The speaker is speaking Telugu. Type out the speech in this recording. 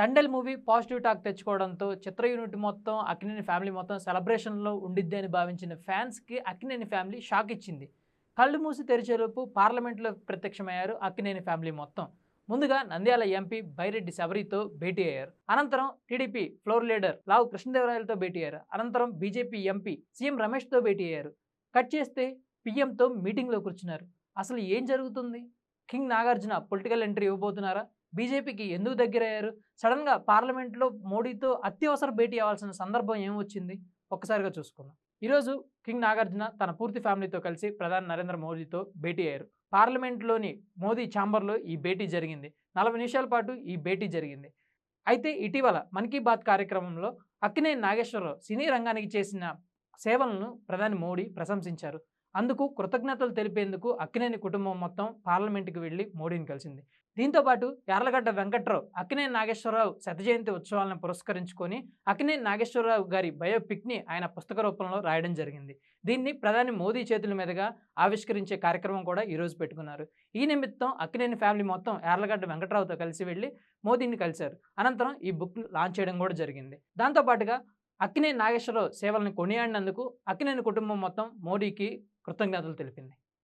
తండెల్ మూవీ పాజిటివ్ టాక్ తెచ్చుకోవడంతో చిత్ర యూనిట్ మొత్తం అక్కినేని ఫ్యామిలీ మొత్తం సెలబ్రేషన్లో ఉండిద్ది అని భావించిన ఫ్యాన్స్కి అక్కినేని ఫ్యామిలీ షాక్ ఇచ్చింది. కళ్ళు మూసి తెరిచేలోపు పార్లమెంట్లో ప్రత్యక్షమయ్యారు అక్కినేని ఫ్యామిలీ మొత్తం. ముందుగా నంద్యాల ఎంపీ బైరెడ్డి శబరితో భేటీ అయ్యారు. అనంతరం టీడీపీ ఫ్లోర్ లీడర్ లావు కృష్ణదేవరాయలతో భేటీ అయ్యారు. అనంతరం బీజేపీ ఎంపీ సీఎం రమేష్తో భేటీ అయ్యారు. కట్ చేస్తే పీఎంతో మీటింగ్లో కూర్చున్నారు. అసలు ఏం జరుగుతుంది? కింగ్ నాగార్జున పొలిటికల్ ఎంట్రీ ఇవ్వబోతున్నారా? బీజేపీకి ఎందుకు దగ్గరయ్యారు? సడన్గా పార్లమెంట్లో మోడీతో అత్యవసర భేటీ అవ్వాల్సిన సందర్భం ఏమొచ్చింది? ఒక్కసారిగా చూసుకుందాం. ఈరోజు కింగ్ నాగార్జున తన పూర్తి ఫ్యామిలీతో కలిసి ప్రధాని నరేంద్ర మోదీతో భేటీ అయ్యారు. పార్లమెంట్లోని మోదీ ఛాంబర్లో ఈ భేటీ జరిగింది. నలభై నిమిషాల పాటు ఈ భేటీ జరిగింది. అయితే ఇటీవల మన్ కీ బాత్ కార్యక్రమంలో అక్కినేని నాగేశ్వరరావు సినీ రంగానికి చేసిన సేవలను ప్రధాని మోడీ ప్రశంసించారు. అందుకు కృతజ్ఞతలు తెలిపేందుకు అక్కినేని కుటుంబం మొత్తం పార్లమెంటుకు వెళ్ళి మోడీని కలిసింది. దీంతో పాటు యార్లగడ్డ వెంకట్రావు అక్కినేని నాగేశ్వరరావు శత జయంతి ఉత్సవాలను పురస్కరించుకొని అక్కినేని నాగేశ్వరరావు గారి బయోపిక్ని ఆయన పుస్తక రూపంలో రాయడం జరిగింది. దీన్ని ప్రధాని మోదీ చేతుల మీదుగా ఆవిష్కరించే కార్యక్రమం కూడా ఈరోజు పెట్టుకున్నారు. ఈ నిమిత్తం అక్కినేని ఫ్యామిలీ మొత్తం యార్లగడ్డ వెంకట్రావుతో కలిసి వెళ్ళి మోదీని కలిశారు. అనంతరం ఈ బుక్ లాంచ్ చేయడం కూడా జరిగింది. దాంతోపాటుగా అక్కినేని నాగేశ్వరరావు సేవలను కొనియాడినందుకు అక్కినేని కుటుంబం మొత్తం మోడీకి కృతజ్ఞతలు తెలిపింది.